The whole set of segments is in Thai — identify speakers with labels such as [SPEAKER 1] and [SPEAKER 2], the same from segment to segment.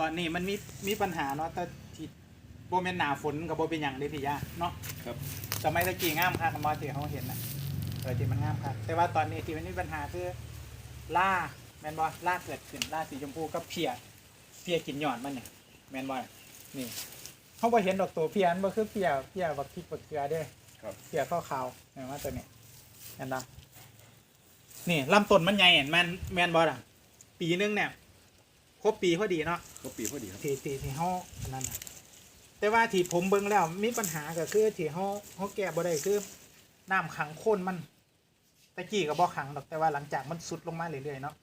[SPEAKER 1] ตอนนี้มันมีมีปัญหาเนาะแต่ที่โบเมนหนาฝนกับโบเป็นอย่างเด้พี่ยาเนาะ
[SPEAKER 2] ครับ
[SPEAKER 1] สมัยตะกี้งามค่ะคำว่าที่เขาเห็นนะเออที่มันงามค่ะแต่ว่าตอนนี้ที่มันมีปัญหาคือล่าแมนบอล่าเกิดขึ้นล่าสีชมพูกับเพียเพียกินหย่อนมันเนี่ยแมนบอนี่เขาบ่เห็นดอกตัวเพียมันบ่คือเพียเพียบักพริกบักเกลือเด้
[SPEAKER 2] ครับ
[SPEAKER 1] เพียข้าวขาวเห็นไหมตัวนี้เห็นปะนี่ลำต้นมันใหญ่เห็นแมนแมนบอล่ะปีนึงเนี่ย ครบปีพอดีเนาะ
[SPEAKER 2] ก็ปีพอดีครับ
[SPEAKER 1] ที่ที่ที่เฮาอันนั้นน่ะแต่ว่าที่ผมเบิ่งแล้วมีปัญหาก็คือที่เฮาเฮาแก้บ่ได้คือน้ำขังโคนมันตะกี้ก็บ่ขังดอกแต่ว่าหลังจากมันสุดลงมาเรื่อยๆเนาะ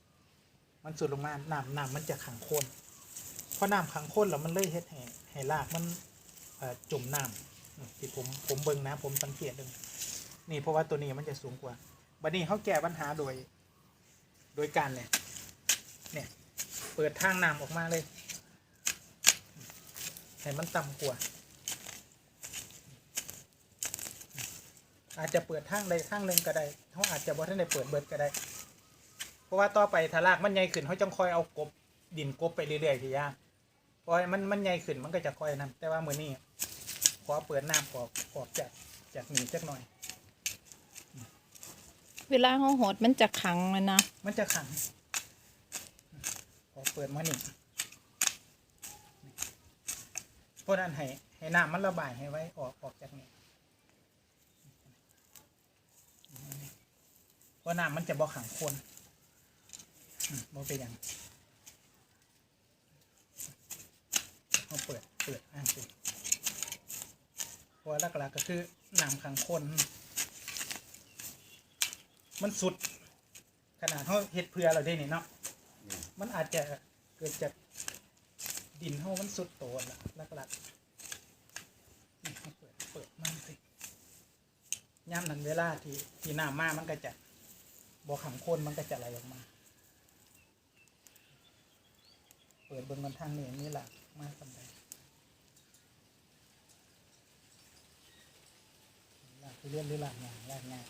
[SPEAKER 1] มันสุดลงมาน้ำน้ำมันจะขังโคนเพราะน้ำขังโคนแล้วมันเลยเฮ็ดให้ให้รากมันเอ่อจมน้ำนี่ที่ผมผมเบิ่งนะ ผมสังเกตดูนี่เพราะว่าตัวนี้มันจะสูงกว่าบัดนี้เฮาแก้ปัญหาโดย โดยการเลยเนี่ย เปิดทางน้ำออกมาเลย ให้มันต่ำกว่า อาจจะเปิดทางใดทางหนึ่งก็ได้เขาอาจจะบ่ทันได้เปิดเบิดก็ได้ เพราะว่าต่อไปถ้ารากมันใหญ่ขึ้นเขาจังคอยเอากบดินกบไปเรื่อยๆพี่ยาเพราะให้มันมันใหญ่ขึ้นมันก็จะคอยนั่นแต่ว่ามือนี้ขอเปิดน้ำออกออกจากจากนี้จักหน่อย
[SPEAKER 3] เวลาเขาหดมันจะขังเลยนะ
[SPEAKER 1] มันจะขังขอ เปิดมานี่เพราะนั้นให้ให้น้ำมันระบายให้ไว้ออกออกจากนี่เพราะน้ำมันจะบ่ขังคนบ่เป็นอย่างเขาเปิดเปิดอ่านสิเพราะว่าหลักๆก็คือน้ำขังคนมันสุด ขนาดเขาเฮ็ดเพื่อเราได้นี่เนาะ มันอาจจะเกิดจากดินเขามันสุดโตนละลักลักๆนี่เขาเปิดเปิดมันสิย่ำนั้นเวลาที่ที่น้ำมามันก็จะบ่อขังโคนมันก็จะไหลออกมา เปิดเบิ่งมันทางนี้นี่หลักมากสำหรับหลักเรียนหรือหลักงานหลักงาน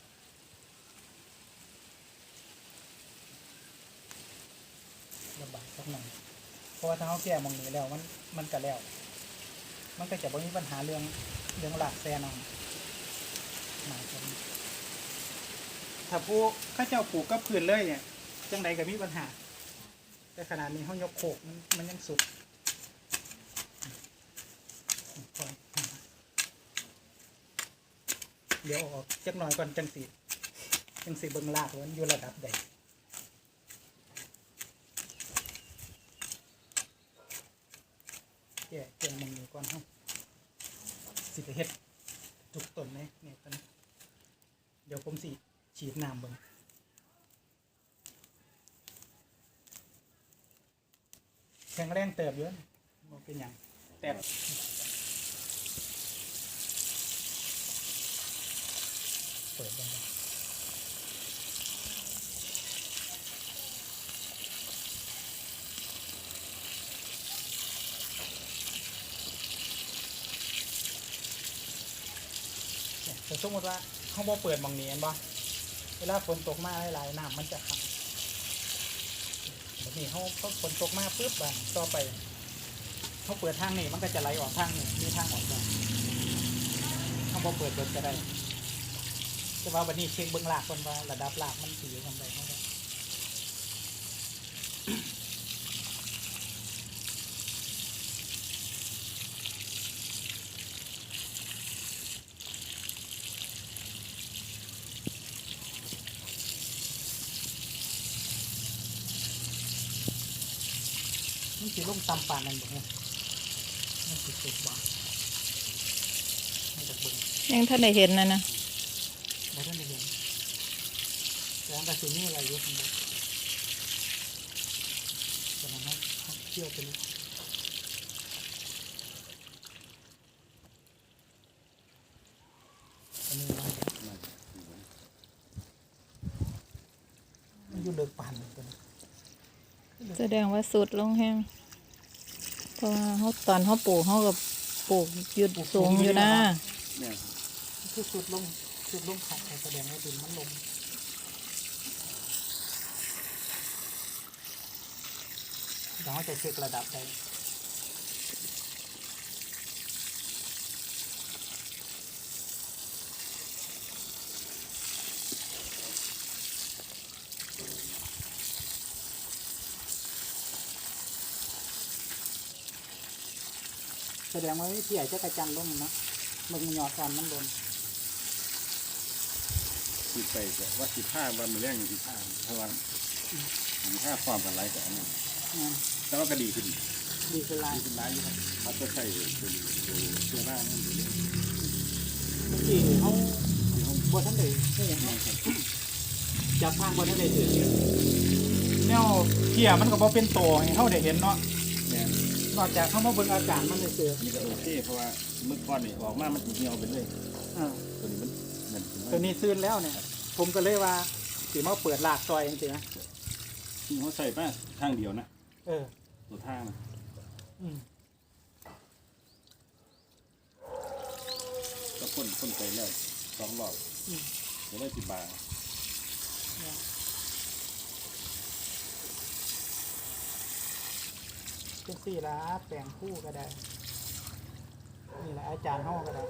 [SPEAKER 1] ระบายสักหน่อยเพราะว่าถ้าเขาแก้มองนี้แล้วมันมันก็แล้ว มันก็จะบ่มีปัญหาเรื่องเรื่องหลักแซนอนหมายถึงถ้าผู้ข้าเจ้าปลูกกับพื้นเลยเนี่ยจังใดก็มีปัญหา แต่ขนาดนี้เขายกโขกมันมันยังสุดเดี๋ยวออกจักหน่อยก่อนจังสีจังสีเบิ่งลากมันอยู่ระดับใด แก่แก่มันอยู่ก่อนเฮาสิไปเฮ็ดจุกต้นเลยเนี่ยตอนนี้เดี๋ยวผมสิฉีดน้ำเบิ่งแข็งแรงเติบเยอะบ่เป็นหยังแต่เปิดได้เแต่สมมติว่าเขาบ่เปิดหมองนี้เห็นบ่เวลาฝนตกมาหลายๆน้ำมันจะขังแบบนี้เขาเขาฝนตกมาปุ๊บบังต่อไปเขาเปิดทางนี้มันก็จะไหลออกทางนี้มีทางออกได้เขาบ่เปิดเปิดก็ได้แต่ว่าวันนี้เช็คเบื้องลากคนว่าระดับหลากมันสีอยู่ทำไดเขาได้มัน สีลงตำปานนั่นบ่เนี่ยมันสีสุดบ่ไม่จากเบิ่ง
[SPEAKER 3] ยังท่านได้เห็นนะนะ
[SPEAKER 1] บ่ท่านได้เห็นแต่อันกระสุนนี่อะไรอยู่ข้างบนตอนนั้นเขาเขาเที่ยวไปเลยอันนี้ว่ามันอยู่เลิกปานเหมือนกัน
[SPEAKER 3] แสดงว่าสุดลงแห้ง เพราะว่าเขาตอนเขาปลูกเขาก็ปลูกหยุดสูงอยู่นะ
[SPEAKER 2] เนี่ย
[SPEAKER 1] คือสุดลงสุดลงขัดแสดงว่าดินมันลงเดี๋ยวเราจะเช็คระดับได้ แสดงว่าพี่ใหญ่จะกระจันลงเนาะมึงหยอดก่อนมันลน
[SPEAKER 2] สิบไปก็ว่าสิบห้าวันมือแรกสิบห้าเพราะว่าสิบห้าความกันไรแต่อันนั้น
[SPEAKER 1] อืม
[SPEAKER 2] แต่ว่าก็ดีขึ้น
[SPEAKER 1] ดีคือลาย
[SPEAKER 2] ดีขึ้นหลายอยู่ครับเขาจะใส่ตัวตัวเสื้อหน้านั่นอยู่เรื่อย
[SPEAKER 1] เมื่อกี้เขาบ่ทันได้เฮ้ยจับทางบ่ทันได้ถือแนวเพียมันก็บ่เป็นโตให้เฮาได้เห็นเนาะ
[SPEAKER 2] แม่ น
[SPEAKER 1] นอกจากเขามาเบิ่งอาการมันเลยเสือ
[SPEAKER 2] นี่ก็โอเคเพราะว่าเมื่อก่อนนี่ออกมามันเหี่ยวไปเลย
[SPEAKER 1] อ่า
[SPEAKER 2] ตัวนี้มันมัน
[SPEAKER 1] ตัวนี้ซื้นแล้วเนี่ย ผมก็เลยว่าสิมาเปิดลากซอยจริงๆนะ
[SPEAKER 2] ที่เขาใส่มาทางเดียวนะ
[SPEAKER 1] เออ
[SPEAKER 2] ตัวทางนะ
[SPEAKER 1] อืม
[SPEAKER 2] ก็พ่นพ่นไปแล้วสองรอบ
[SPEAKER 1] อืม
[SPEAKER 2] เดี๋ยวได้สิบบาท
[SPEAKER 1] เป็นสี่ละแปลงคู่ก็ได้ นี่แหละอาจารย์ห้อก็ได้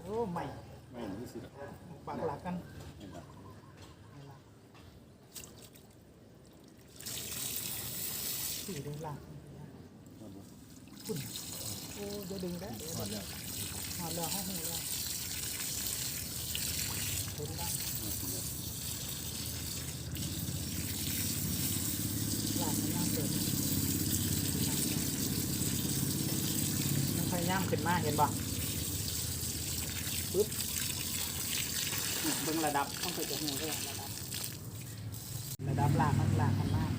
[SPEAKER 1] โอ้ไม่
[SPEAKER 2] ไม่รู้สึกหรอก
[SPEAKER 1] ปักหลักกันนี่ล่ะสี่เดือนหลัง
[SPEAKER 2] ครับผม
[SPEAKER 1] คุณโอ้จะดึงได้เดี๋ยว
[SPEAKER 2] หมดแล้ว
[SPEAKER 1] หอดแล้วห้องหูแล้วทนไห
[SPEAKER 2] มล้ว
[SPEAKER 1] หลัง มันย่างเกิดมันพยายามขึ้นมาเห็นป่ะปึ๊บนี่เบิ่งระดับต้องไปจะหูด้วยระดับ ระดับลากมันลากมันมาก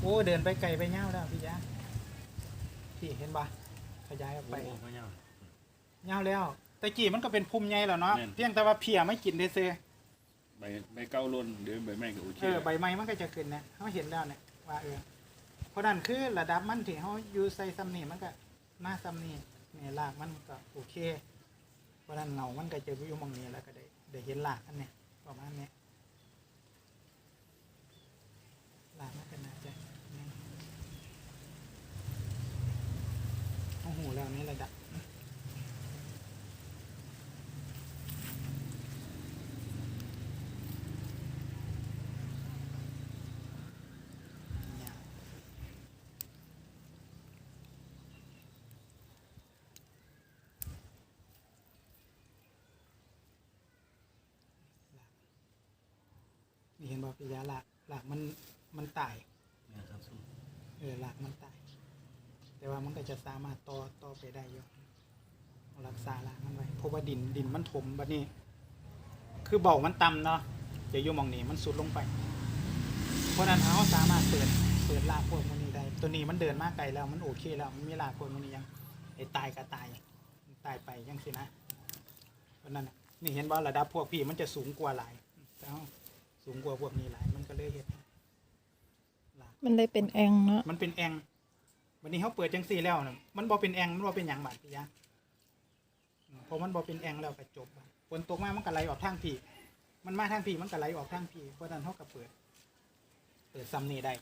[SPEAKER 1] โอ้ เดินไปไกลไปเง่าแล้วพี่ยะพี่เห็นปะขยายออกไป
[SPEAKER 2] โอ้ไม่ยาก
[SPEAKER 1] เง่าแล้วแตะกี้มันก็เป็นภูมิใหญ่แล้วเนาะ
[SPEAKER 2] แม่น
[SPEAKER 1] เพียงแต่ว่าเพียไม่กินได้ซื้อ
[SPEAKER 2] ใบใบเก้าล้นเดินใบไม้ก็โอเค
[SPEAKER 1] เออใบไม้มันก็จะขึ้นนะเขาเห็นแล้วเนี่ยว่าเออ เพราะนั้นคือระดับมันที่เขาอยู่ใส่ซัมนี่มันก็มาซัมนี่เนี่ยลากมันก็โอเค เพราะนั้นเงามันก็จะอยู่มองนี้แล้วก็ได้ได้เห็นลากอันเนี่ยประมาณเนี้ยลากมันก็น่าจะเนี่ยโอ้โหแล้วนี่ระดับ นี่เห็น บอกปิยาหลากหลากมันมันตาย
[SPEAKER 2] นะครับสู้
[SPEAKER 1] เออหลากมันตาย แต่ว่ามันก็จะสามารถต่อต่อไปได้อยู่รักษาหลากมันไว้เพราะว่าดินดินมันถมบัดนี้ คือเบามันต่ำเนาะจะอยู่หมองนี้มันสุดลงไป เพราะฉะนั้นเขาสามารถเปิดเปิดลากพวกมันนี้ได้ ตัวนี้มันเดินมาไกลแล้วมันโอเคแล้วมันมีลากพวกมันนี้ยังไอ้ตายก็ตายตายไปยังสินะเพราะนั้นน่ะนี่เห็นว่าระดับพวกพี่มันจะสูงกว่าหลายแต่เขา สูงกว่าพวกนี้หลายมันก็เลยเห็นลาก
[SPEAKER 3] มันได้เป็นแองเนาะ
[SPEAKER 1] มันเป็นแองวันนี้เขาเปิดจังสี่แล้วนะมันบอเป็นแองมันบอเป็นอย่างบาดพี่ยะอืมเพราะมันบอเป็นแองแล้วก็จบบัดฝนตกมามันก็ไหลออกทางพี่มันมาทางพี่มันก็ไหลออกทางพี่เพราะฉะนั้นเขาก็เปิด เปิดซัมนี่ได้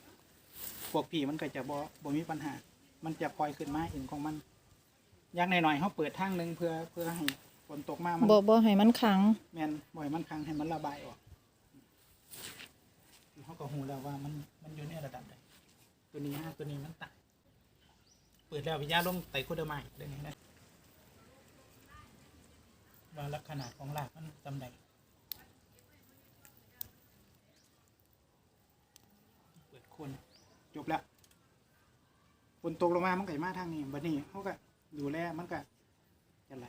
[SPEAKER 1] พวกพี่มันก็จะบอบมีปัญหา มันจะปล่อยขึ้นมาเองของมันอย่างหน่อยๆเขาเปิดทางหนึ่งเพื่อเพื่อให้ฝนตกมามัน
[SPEAKER 3] บ่บ่ให้มันขัง
[SPEAKER 1] แมนบ่อยมันครั้งให้มันระบายออก เขาก็หูแล้วว่ามันมันอยู่ในระดับใดตัวนี้ฮะตัวนี้มันต่างเปิดแล้ววิญญาลงไตโคเดอร์มาอีกเรื่องนี้นะว่าลักษณะของรากมันจำใดเปิดคนจบแล้วฝนตกลงมามันก็มาทางนี้บัดนี้เขาก็ดูแลมันก็จะไหล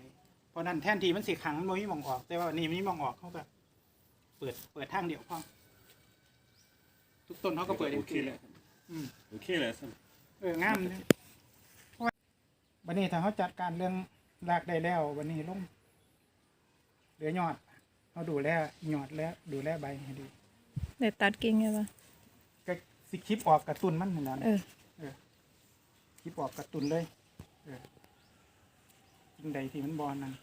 [SPEAKER 1] เพราะนั้นแทนทีมันสีขังมันบ่มีมองออก แต่ว่านี่มันมีหมองออกเขาก็เปิดเปิดทางเดียวพอ ทุกต้นเขาก็เปิด
[SPEAKER 2] โอ
[SPEAKER 1] เอง
[SPEAKER 2] เคเลย
[SPEAKER 1] อืม
[SPEAKER 2] โอเคเลยสัน
[SPEAKER 1] เอองามเลยเพราะว่าวันนี้ถ้าเขาจัดการเรื่องรากได้แล้ว วันนี้ลงเหลือยอดเขาดูแลยอดแล้ว ดูแลใบให้ดี
[SPEAKER 3] ได้ตัดกิ่งไงปะ
[SPEAKER 1] ก็สิคลิปออกกระตุนมันเหมือนกัน
[SPEAKER 3] เออ
[SPEAKER 1] คลิปออกกระตุนเลยเออยิ่งใดที่มันบอลนั่น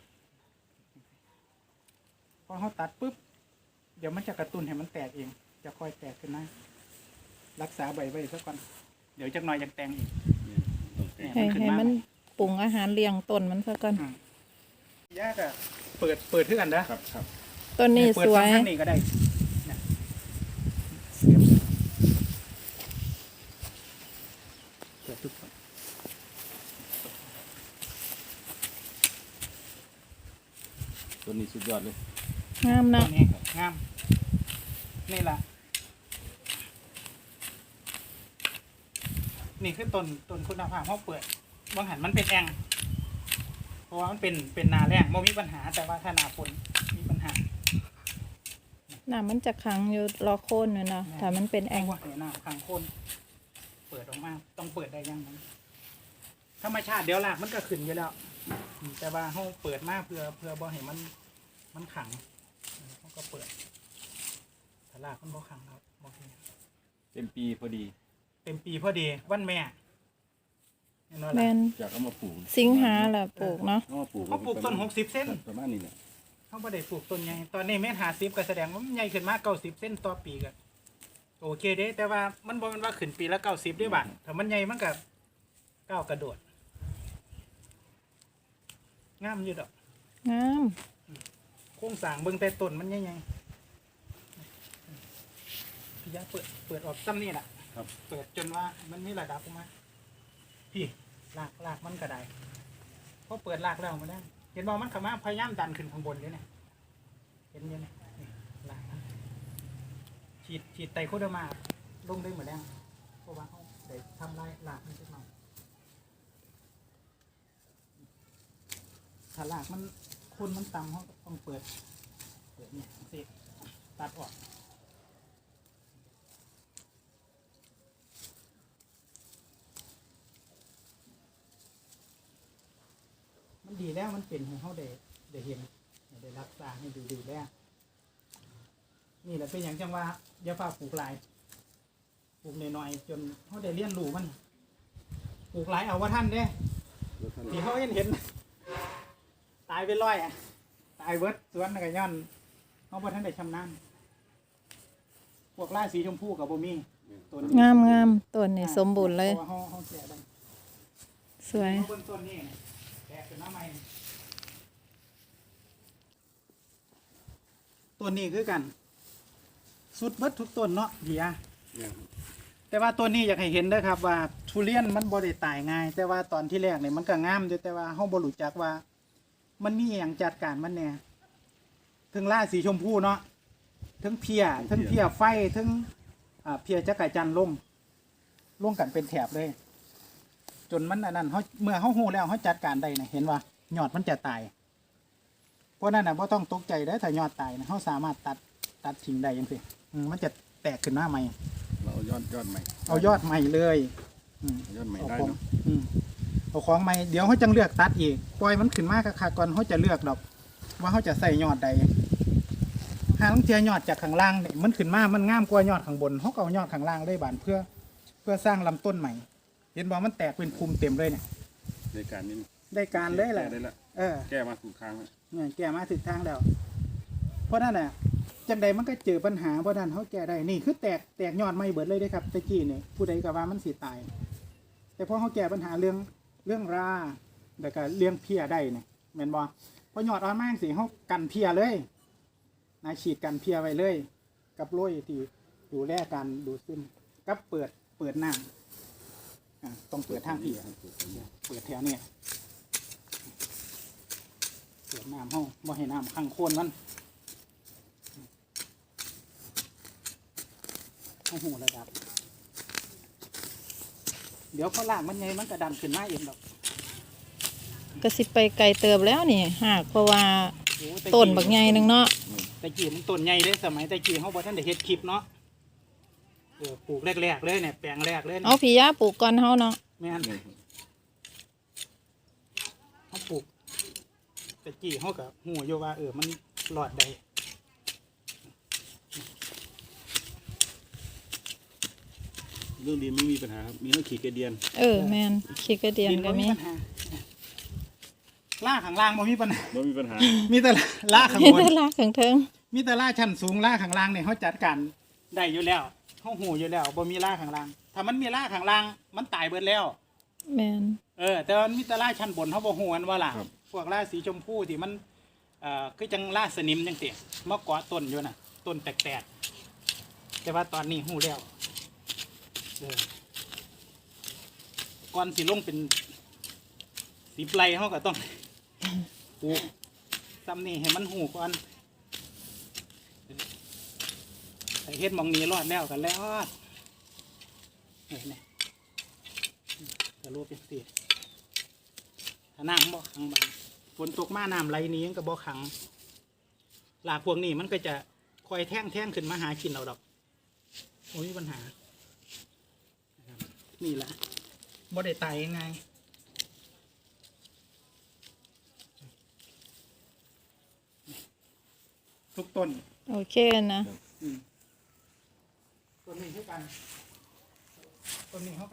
[SPEAKER 1] พอเขาตัดปุ๊บเดี๋ยวมันจะกระตุ้นให้มันแตกเอง จะค่อยแตกขึ้นนะ รักษาใบไว้สัก่อน เดี๋ยวจักหน่อยจักแตงอีก
[SPEAKER 2] เนี่
[SPEAKER 3] ให้ให้มันปรุงอาหารเลี้ยงต้นมันสัก่อน
[SPEAKER 1] ยากอะเปิดเปิดเท่ากันนะครับ
[SPEAKER 2] ครับ
[SPEAKER 3] ต้นนี้สวย
[SPEAKER 1] ข้นี้ก็ได้น
[SPEAKER 2] ตัวนี้สุดยอดเลย
[SPEAKER 3] งามนะ
[SPEAKER 1] งาม นี่แหละ นี่คือต้นต้นคุณภาพเขาเปิดบางหันมันเป็นแองเพราะว่ามันเป็นเป็นนาแรงไม่มีปัญหาแต่ว่าถ้านาฝนมีปัญหา
[SPEAKER 3] น้ำมันจะขังอยู่รอโคนอยู่เนาะถ้ามันเป็นแอ
[SPEAKER 1] แองงว่าเห็นน้ำขังโคนเปิดออกมาต้องเปิดได้ยังมันธรรมชาติเดี๋ยวลากมันก็ขึ้นอยู่แล้วอืมแต่ว่าเขาเปิดมากเพื่อเพื่อบ่ให้มันมันขังเขาก็เปิดถ้าลากมันบ่ขังครับบ่เป็นหยัง
[SPEAKER 2] เต็มปีพอดี
[SPEAKER 1] เต็มปีพอดีวันแม่เห็นว่า
[SPEAKER 3] แม
[SPEAKER 1] ล่ะ
[SPEAKER 3] น
[SPEAKER 2] จากเอามาปลูก
[SPEAKER 3] สิงหาแหละปลูกเนาะ
[SPEAKER 2] เอามาปลูก
[SPEAKER 1] เขาปลูกต้นหกสิบเส้น
[SPEAKER 2] ประมาณนี้แหละ
[SPEAKER 1] เขาไม่ได้ปลูกต้นใหญ่ตอนนี้เมตรหาสิบก็แสดงว่ามันใหญ่ขึ้นมาเก้าสิบเส้นต่อปีก็โอเคเด้ แต่ว่ามันบอกมันว่าขึ้นปีละเก้าสิบด้วยบัตถ้ามันใหญ่มันกับก้าวกระโดดงามอยู่ดอก
[SPEAKER 3] งาม
[SPEAKER 1] โครงสร้างเบิ่งแต่ต้นมันใหญ่ๆพี่ยาเปิดเปิดออกซ้ำนี่แหละ
[SPEAKER 2] ครับ
[SPEAKER 1] เปิดจนว่ามันมีระดับออกมาพี่ลากลากมันก็ได้พอเปิดลากแล้วมาได้เห็นบอกมันขามาพยายามดันขึ้นข้างบนเลยเนี่ยเห็นยังไงนี่ลากมันฉีดฉีดไตโคเดอร์มาลงได้เหมือนแล้วเพราะว่าเขาได้ทำลายลากมันขึ้นมาถ้าลากมันคนมันต่ำเขาก็ต้องเปิดเปิดเนี่ยสิตัดออก นดีแล้วมันเป็นให้เขาได้ได้เห็นได้รักษาให้ดูดีแล้วนี่แหละเป็นอย่างจังว่าอย่าฟ้าปลูกหลายปลูกน้อยๆจนเขาได้เรียนรู้มันปลูกหลายเอาว่าท่านเด้
[SPEAKER 2] แล้วท่าน
[SPEAKER 1] ที่เขาเห็นเห็น ตายไปร้อยอะตายเบิดสวนนั่นก็ย้อนเขาบ่ท่านได้ชำนาญพวกล่าสีชมพูกับบ่มีต้น
[SPEAKER 3] งามงามต้นนี่สมบูรณ์เลย
[SPEAKER 1] พาะว่าเขาเขาแก่ได้
[SPEAKER 3] สวย
[SPEAKER 1] เบื้องต้นนี่แตกเป็นน้ำใหม่ต้นนี้คือกัน สุดเบิดทุกต้นเนาะเดีย
[SPEAKER 2] เนี่ยครับ
[SPEAKER 1] แต่ว่าต้นนี้อยากให้เห็นเด้อครับ ว่าทุเรียนมันบ่ได้ตายง่าย แต่ว่าตอนที่แรกเนี่ยมันก็งามอยู่แต่ว่าเฮาบ่รู้จักว่า มันมีอหย่างจัดการมันแน่ถึงล่าสีชมพูเนาะถึงเพียถึงเพียไฟถึงอ่าเพียจักรจันทร์ลงลงกันเป็นแถบเลย จนมันอันนั้นเขาเมื่อเขาหูแล้วเขาจัดการได้นะเห็นว่ายอดมันจะตายเพราะนั้นนะไ่ต้องตกใจได้อถ้ายอดตายนะเขาสามารถตัดตัดทิ้งได้ยังสิอืมมันจะแตกขึ้นมาใหม่
[SPEAKER 2] เราเอายอดยอดใหม่
[SPEAKER 1] เอายอดใหม่เลยอืม
[SPEAKER 2] เอายอดใหม่
[SPEAKER 1] เอา
[SPEAKER 2] ได้
[SPEAKER 1] ของ
[SPEAKER 2] เนาะ
[SPEAKER 1] อืมเอาของใหม่เดี๋ยวเขาจังเลือกตัดอีกปล่อยมันขึ้นมาค่ะก่อนเขาจะเลือกดอก ว่าเขาจะใส่ยอดใดหาลังเทียยอดจากข้างล่างเนี่ยมันขึ้นมามันงามกว่ายอดข้างบนเขาก็เอายอดข้างล่างได้บานเพื่อ เพื่อสร้างลำต้นใหม่ เห็นบอกมันแตกเป็นภูมิเต็มเลยเนี่ย
[SPEAKER 2] ในการนี้
[SPEAKER 1] ได้การเลยแหละ
[SPEAKER 2] แก้ได้ละ
[SPEAKER 1] เออ
[SPEAKER 2] แก้มาถูกทางแล้ว
[SPEAKER 1] เนี่ยแก้มาถึงทางแล้ว เพราะนั่นน่ะจังใดมันก็เจอปัญหาเพราะนั้นเขาแก้ได้นี่คือแตกแตกยอดไม่เบิดเลยเด้อครับตะกี้เนี่ยผู้ใดก็ว่ามันสิตาย แต่พอเขาแก้ปัญหาเรื่องเรื่องราแล้วก็เรื่องเพียได้เนี่ยแม่นบ่พอยอดอ่อนมากสิเขากันเพียเลยนะฉีดกันเพียไว้เลย กับโรยที่ดูแลการดูดซึมกับเปิดเปิดน้ำอ่า ต้องเปิดทางพี่
[SPEAKER 2] ครับ
[SPEAKER 1] เปิดแถวเนี่ยเปิดน้ำห้องบ่ให้น้ำขังโคนมันห้องหูระดับ เดี๋ยวเขาลากมันไงมันกระดันขึ้นมาเองดอก
[SPEAKER 3] ก็สิไปไกลเติบแล้วนี่หากเพราะว่า
[SPEAKER 1] โอ้แต้
[SPEAKER 3] นบักใหญ่หนึงเนาะ
[SPEAKER 1] แต่กี้มันต้นใหญ่เลยสมัยแต่กี้เขาบอกท่านได้เฮ็ดคลิปเนาะเออปลูกแรกๆเลยเนี่ยแปลงแรกเลยเนี่ย
[SPEAKER 3] เอาพี่ยาปลูกก่อนเฮาเนาะ
[SPEAKER 1] แม่น
[SPEAKER 2] เนี่ยครับ
[SPEAKER 1] เขาปลูกแต่กี้เขากับหูอยู่ว่าเออมันหลอดได้
[SPEAKER 2] เรื่องดินไม่มีปัญหาครับมีเรื่องขีดกระเดียน
[SPEAKER 3] เออแมนขี้กระเดียนก็มี
[SPEAKER 1] ปัญหาล่าข้างล่างบ่มีปัญหา
[SPEAKER 2] ไม่มีปัญหา
[SPEAKER 1] มีแต่ล่าข้าง
[SPEAKER 3] มี
[SPEAKER 1] บน
[SPEAKER 3] แต่ลากถึงเทิง
[SPEAKER 1] มีแต่ล่าชั้นสูงล่าข้างล่างเนี่ยเขาจัดการได้อยู่แล้วเขาหูอยู่แล้วบ่มีล่าข้างล่าง ถ้ามันมีล่าข้างล่าง มันตายเบิดแล้ว
[SPEAKER 3] แมน
[SPEAKER 1] เออ แต่ว่ามันมีแต่ล่าชั้นบนเขาบ่ฮู้กันว่าล่ะ
[SPEAKER 2] ครับ
[SPEAKER 1] พวกล่าสีชมพูที่มันเอ่อคือจังล่าสนิมจังซี่มาเกาะต้นอยู่น่ะ ต้นแตกๆ แต่ว่าตอนนี้ฮู้แล้วเออก่อนสิลงเป็นสิบไร่เขาก็ต้อง ปลูกสซ้ำนี่ให้มันหูก่อนไอ้เฮ็ดหมองนี้รอดแล้วกันแล้ว รอดเห็นไหมจะรู้เป็นสิถ้าน้ำบ่ขังบางฝนตกมาน้ำไหลหนี้ก็บ่ขังหลากพวกนี้มันก็จะคอยแท่งแท่งขึ้นมาหากินเอาดอกโอ้ยมีปัญหานะครับนี่แหละบ่ได้ตายง่ายๆทุกต้น
[SPEAKER 3] โอเคนะ
[SPEAKER 1] อืมต้นนี้เท่ากัน ต้นนี้เขา